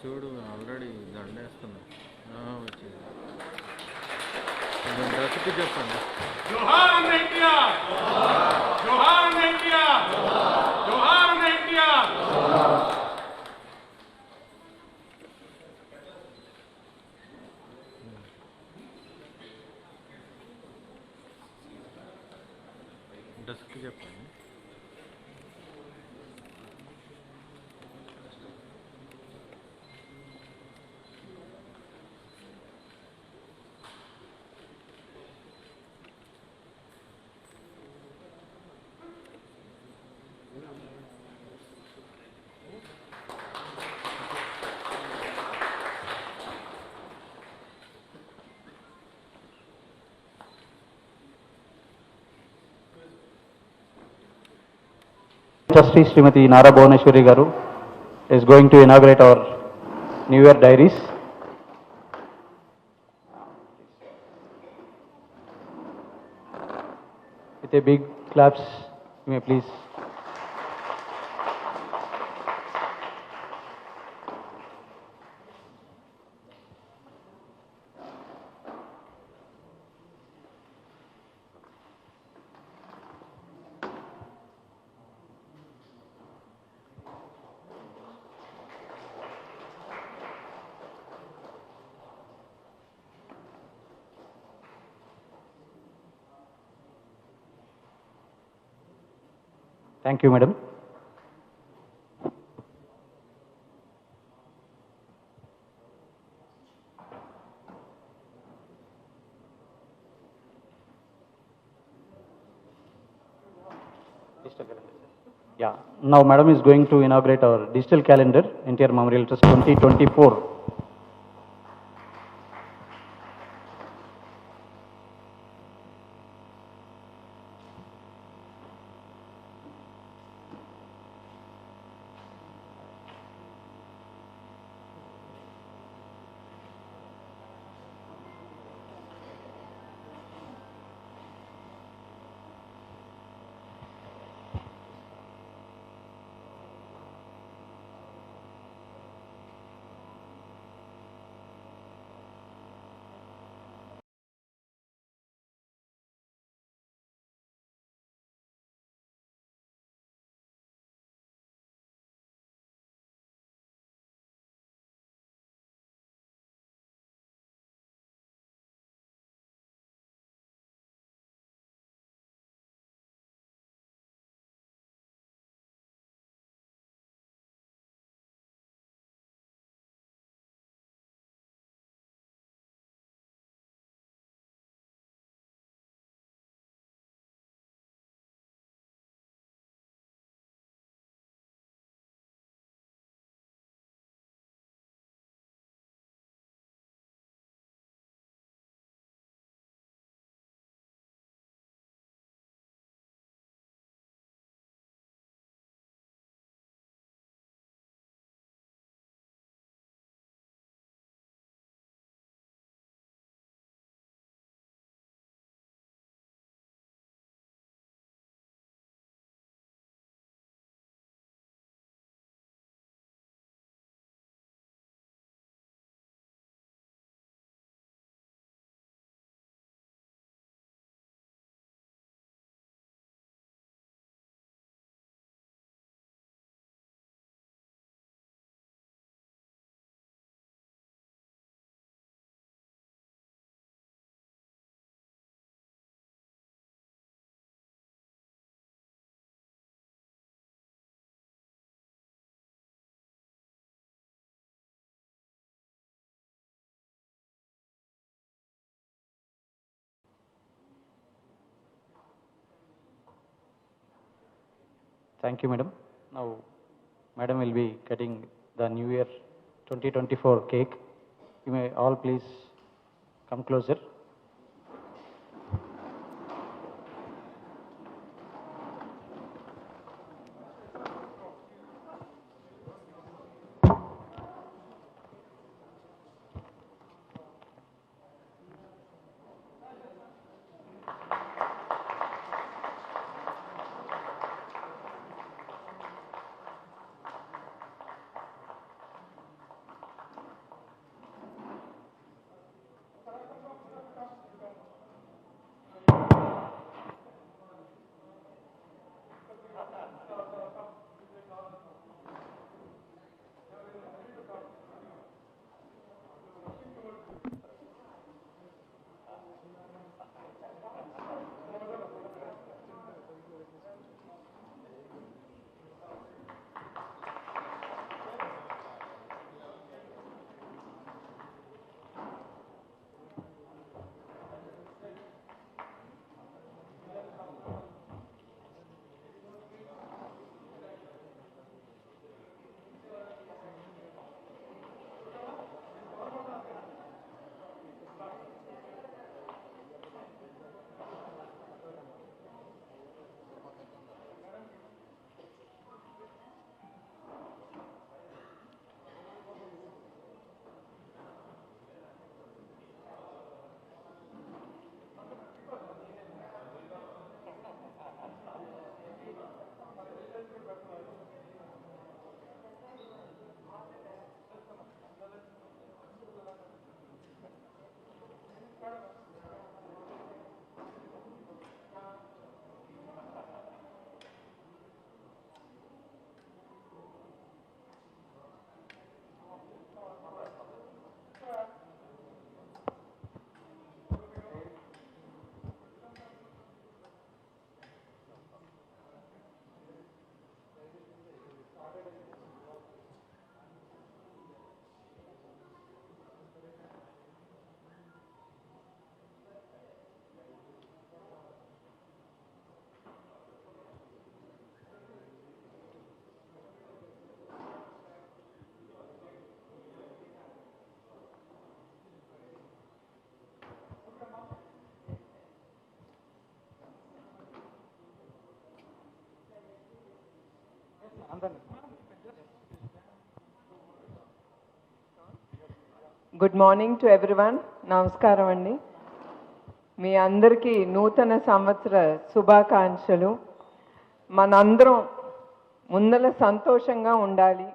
చూడు ఆల్రెడీ దండేస్తున్నా వచ్చింది. డ్రెస్కి చెప్పండి. జోహార్ అన్న Trustee Srimati Nara Bhuvaneshwari Garu is going to inaugurate our New Year diaries. With a big claps, you may Thank you, madam. Yeah, now madam is going to inaugurate our digital calendar, NTR Memorial Trust 2024. Thank you, madam. Now, madam will be cutting the New Year 2024 cake. You may all please come closer. Good morning to everyone నమస్కారం అండి. మీ అందరికీ నూతన సంవత్సర శుభాకాంక్షలు. మనందరం ముందల సంతోషంగా ఉండాలి.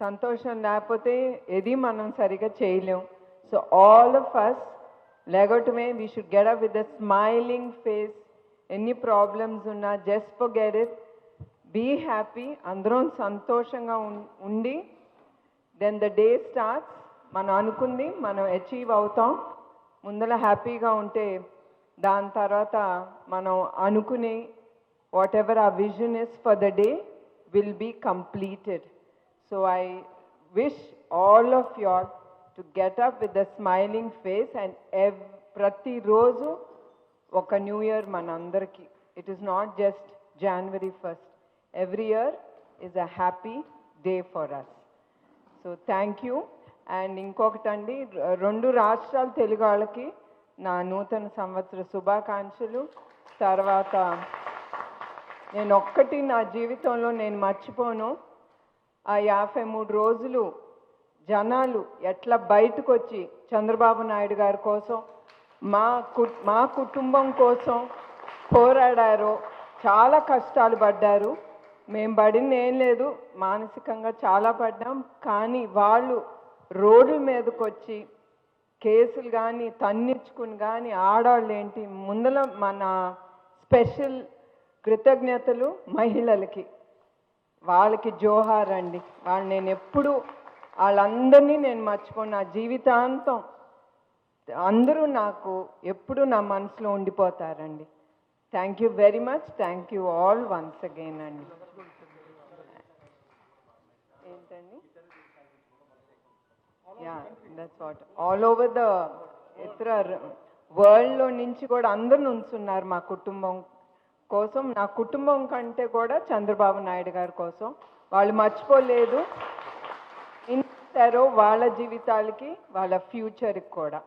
సంతోషం లేకపోతే ఏది మనం సరిగా చేయలేం. So all of us లేగటమే we should get up with a smiling face ఎన్ని ప్రాబ్లమ్స్ ఉన్నా just forget it be happy అందరం సంతోషంగా ఉం- ఉండి దెన్ ద డే స్టార్ట్స్ మనం అనుకుంది మనం అచీవ్ అవుతాం. ముందర హ్యాపీగా ఉంటే దాని తర్వాత మనం అనుకునే whatever a vision is for the day will be completed so I wish all of your to get up with the smiling face and ఎవ్ ప్రతిరోజు ఒక న్యూ ఇయర్ మనందరికీ. It is not just January first every year is a happy day for us so thank you and ఇంకొకటండి రెండు రాష్ట్రాల తెలుగు వాళ్ళకి నా నూతన సంవత్సర శుభాకాంక్షలు. తర్వాత నేను ఒక్కటి నా జీవితంలో నేను మర్చిపోను. ఆ యాభై మూడు రోజులు జనాలు ఎట్లా బయటకు వచ్చి చంద్రబాబు నాయుడు గారి కోసం మా కు మా కుటుంబం కోసం పోరాడారో చాలా కష్టాలు పడ్డారు. మేము పడింది ఏం లేదు మానసికంగా చాలా పడ్డాం. కానీ వాళ్ళు రోడ్ల మీదకి వచ్చి కేసులు కానీ తన్నిచ్చుకుని కానీ ఆడవాళ్ళు ఏంటి ముందల మన స్పెషల్ కృతజ్ఞతలు మహిళలకి. వాళ్ళకి జోహార్ అండి. వాళ్ళు నేను ఎప్పుడు వాళ్ళందరినీ నేను మర్చిపోను. నా జీవితాంతం అందరూ నాకు ఎప్పుడు నా మనసులో ఉండిపోతారండి. Thank you very much. Thank you all once again అండి. Yeah that's what all over the ఇతర వరల్డ్లో నుంచి కూడా అందరు నుంచున్నారు మా కుటుంబం కోసం. నా కుటుంబం కంటే కూడా చంద్రబాబు నాయుడు గారి కోసం. వాళ్ళు మర్చిపోలేదు. ఇస్తారో వాళ్ళ జీవితాలకి వాళ్ళ ఫ్యూచర్కి కూడా.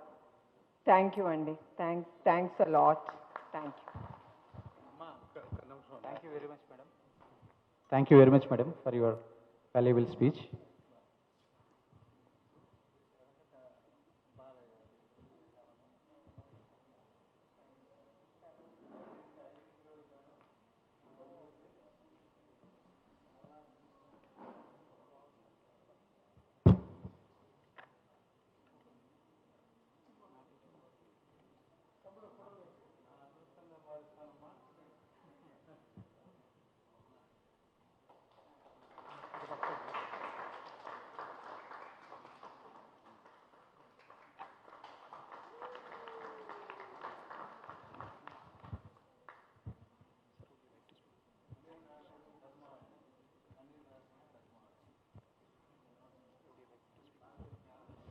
థ్యాంక్ యూ అండి. Thank thanks a lot thank you Thank you very much, madam. Thank you very much, madam, for your valuable speech.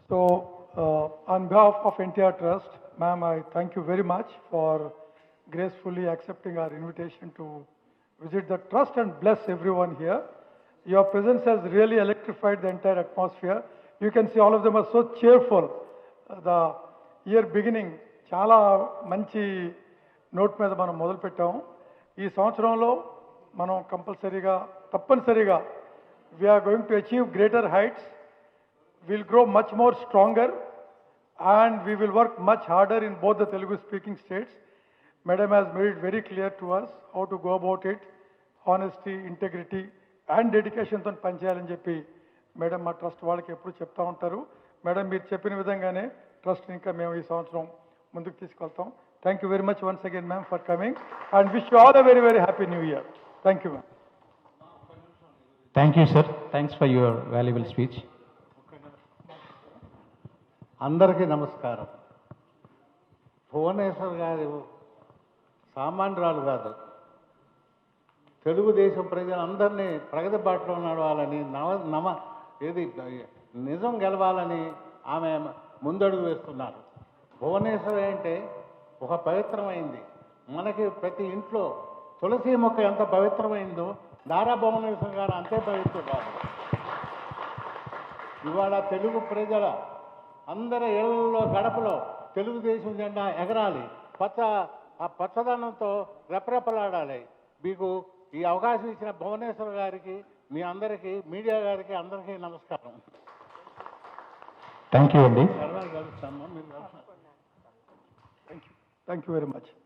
So, uh, on behalf of NTR Trust, ma'am, I thank you very much for gracefully accepting our invitation to visit the trust and bless everyone here. Your presence has really electrified the entire atmosphere. You can see all of them are so cheerful. Uh, The year beginning చాలా మంచి note మీద మనం మొదలు పెట్టాము ఈ సంవత్సరంలో మనం కంపల్సరీగా తప్పనిసరిగా we are going to achieve greater heights we'll grow much more stronger and we will work much harder in both the Telugu speaking states. Madam has made it very clear to us how to go about it, honesty, integrity and dedication తో పనిచేయాలని చెప్పి madam మా trust వాళ్ళకి ఎప్పుడు చెప్తా ఉంటారు madam మీరు చెప్పిన విధంగానే ట్రస్ట్ ఇంకా మేము ఈ సంవత్సరం ముందుకు తీసుకెళ్తాం thank you very much once again ma'am for coming and wish you all a very very happy new year thank you ma'am Thank you, sir. Thanks for your valuable speech. అందరికీ నమస్కారం. భువనేశ్వర్ గారు సామాన్యురాలు కాదు. తెలుగుదేశం ప్రజలందరినీ ప్రగతి బాటలో నడవాలని నవ నమ ఏది నిజం గెలవాలని ఆమె ముందడుగు వేస్తున్నారు. భువనేశ్వర్ అంటే ఒక పవిత్రమైంది. మనకి ప్రతి ఇంట్లో తులసి మొక్క ఎంత పవిత్రమైందో దారా భువనేశ్వర్ గారు అంతే పవిత్రురాలు. ఇవాళ తెలుగు ప్రజల అందరి ఇళ్ళలో గడపలో తెలుగుదేశం జెండా ఎగరాలి. పచ్చ ఆ పచ్చదనంతో రెపరెపలాడాలి. మీకు ఈ అవకాశం ఇచ్చిన భువనేశ్వర్ గారికి మీ అందరికీ మీడియా గారికి అందరికీ నమస్కారం. థ్యాంక్ యూ అండి. మీరు కలుస్తారు థ్యాంక్ యూ వెరీ మచ్